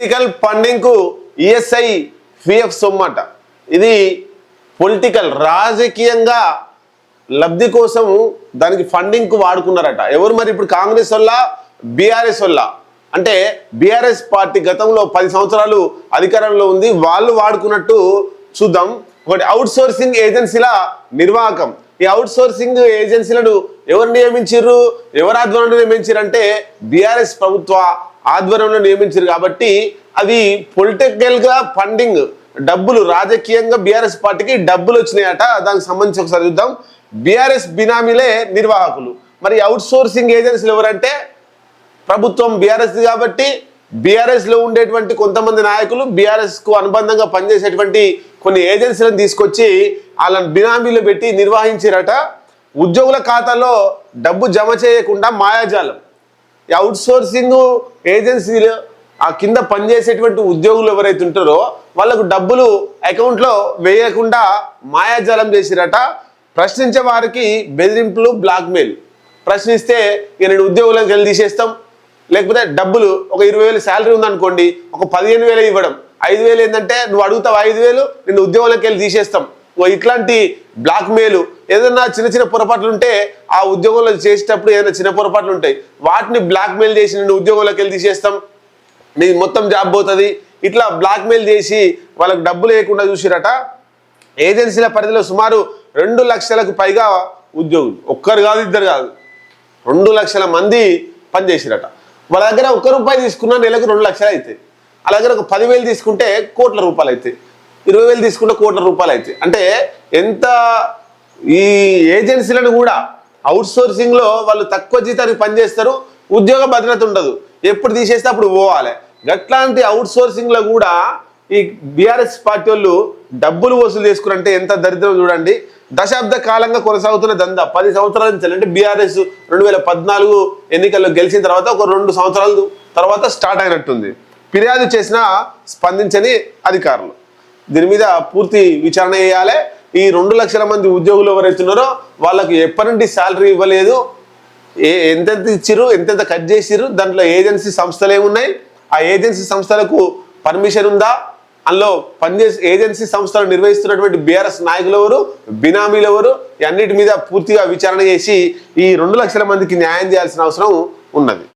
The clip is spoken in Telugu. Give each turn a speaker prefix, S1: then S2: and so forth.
S1: పొలిటికల్ ఫండింగ్కు ఈఎస్ఐ పిఎఫ్ సొమ్మట. ఇది పొలిటికల్ రాజకీయంగా లబ్ధి కోసం దానికి ఫండింగ్కు వాడుకున్నారట. ఎవరు మరి ఇప్పుడు కాంగ్రెస్ వల్ల బీఆర్ఎస్ వల్ల అంటే బీఆర్ఎస్ పార్టీ గతంలో పది సంవత్సరాలు అధికారంలో ఉంది వాళ్ళు వాడుకున్నట్టు చూద్దాం. ఒకటి అవుట్ సోర్సింగ్ ఏజెన్సీల నిర్వాహకం. ఈ అవుట్ సోర్సింగ్ ఏజెన్సీలను ఎవరు నియమించారు ఎవరు ఆధ్వర్యంలో నియమించారు అంటే బీఆర్ఎస్ ప్రభుత్వ ఆధ్వర్యంలో నియమించారు కాబట్టి అవి పొలిటికల్గా ఫండింగ్ డబ్బులు రాజకీయంగా బీఆర్ఎస్ పార్టీకి డబ్బులు వచ్చినాయట. దానికి సంబంధించి ఒకసారి చూద్దాం. బీఆర్ఎస్ బినామీలే నిర్వాహకులు. మరి అవుట్ సోర్సింగ్ ఏజెన్సీలు ఎవరంటే? ప్రభుత్వం బీఆర్ఎస్ కాబట్టి బీఆర్ఎస్లో ఉండేటువంటి కొంతమంది నాయకులు బీఆర్ఎస్కు అనుబంధంగా పనిచేసేటువంటి కొన్ని ఏజెన్సీలను తీసుకొచ్చి వాళ్ళని బినామీలు పెట్టి నిర్వహించారట. ఉద్యోగుల ఖాతాలో డబ్బు జమ చేయకుండా మాయాజాలం. ఈ అవుట్ సోర్సింగ్ ఏజెన్సీలు ఆ కింద పనిచేసేటువంటి ఉద్యోగులు ఎవరైతే ఉంటారో వాళ్ళకు డబ్బులు అకౌంట్లో వేయకుండా మాయాజాలం చేసిరట. ప్రశ్నించే వారికి బెదిరింపులు బ్లాక్మెయిల్ ప్రశ్నిస్తే ఇక నేను ఉద్యోగులకు వెళ్ళి తీసేస్తాం. లేకపోతే డబ్బులు ఒక ఇరవై వేలు శాలరీ ఉందనుకోండి ఒక పదిహేను వేలు ఇవ్వడం. ఐదు వేలు ఏంటంటే నువ్వు అడుగుతావు ఐదు వేలు? నేను ఉద్యోగులకు వెళ్ళి తీసేస్తాం. ఇట్లాంటి బ్లాక్ మెయిల్ ఏదైనా చిన్న చిన్న పొరపాట్లు ఉంటే ఆ ఉద్యోగంలో చేసేటప్పుడు ఏదైనా చిన్న పొరపాట్లు ఉంటాయి. వాటిని బ్లాక్ మెయిల్ చేసి నేను ఉద్యోగంలోకి వెళ్ళి తీసేస్తాం. నీ మొత్తం జాబ్ పోతుంది. ఇట్లా బ్లాక్ మెయిల్ చేసి వాళ్ళకి డబ్బులు లేకుండా చూసిరట. ఏజెన్సీల పరిధిలో సుమారు రెండు లక్షలకు పైగా ఉద్యోగులు. ఒక్కరు కాదు ఇద్దరు కాదు. రెండు లక్షల మంది పనిచేసిరట. వాళ్ళ దగ్గర ఒక్క రూపాయి తీసుకున్న నెలకు రెండు లక్షలు అవుతాయి వాళ్ళ దగ్గర ఒక పదివేలు తీసుకుంటే కోట్ల రూపాయలు అవుతాయి ఇరవై వేలు తీసుకుంటే కోట్ల రూపాయలు అవుతాయి అంటే ఎంత ఈ ఏజెన్సీలను కూడా అవుట్ సోర్సింగ్లో వాళ్ళు తక్కువ జీతానికి పనిచేస్తారు ఉద్యోగ భద్రత ఉండదు. ఎప్పుడు తీసేస్తే అప్పుడు పోవాలి. గట్లాంటి అవుట్ సోర్సింగ్లో కూడా ఈ బీఆర్ఎస్ పార్టీ వాళ్ళు డబ్బులు వసూలు చేసుకురంటే ఎంత దరిద్రం చూడండి. దశాబ్ద కాలంగా కొనసాగుతున్న దందా. పది సంవత్సరాల నుంచి అంటే బీఆర్ఎస్ రెండు వేల పద్నాలుగు ఎన్నికల్లో గెలిచిన తర్వాత ఒక రెండు సంవత్సరాల తర్వాత స్టార్ట్ అయినట్టుంది. ఫిర్యాదు చేసినా స్పందించని అధికారులు. దీని మీద పూర్తి విచారణ చేయాలి. ఈ రెండు లక్షల మంది ఉద్యోగులు ఎవరైతున్నారో వాళ్ళకు వాళ్ళకి ఎప్పటి నుండి శాలరీ ఇవ్వలేదు ఏ ఎంతెంత ఇచ్చిర్రు ఎంతెంత కట్ చేసిర్రు దాంట్లో ఏజెన్సీ సంస్థలు ఏమున్నాయి ఆ ఏజెన్సీ సంస్థలకు పర్మిషన్ ఉందా? అందులో పనిచేసే ఏజెన్సీ సంస్థలు నిర్వహిస్తున్నటువంటి బీఆర్ఎస్ నాయకులు ఎవరు బినామీలు ఎవరు అన్నిటి మీద పూర్తిగా విచారణ చేసి ఈ రెండు లక్షల మందికి న్యాయం చేయాల్సిన అవసరం ఉన్నది.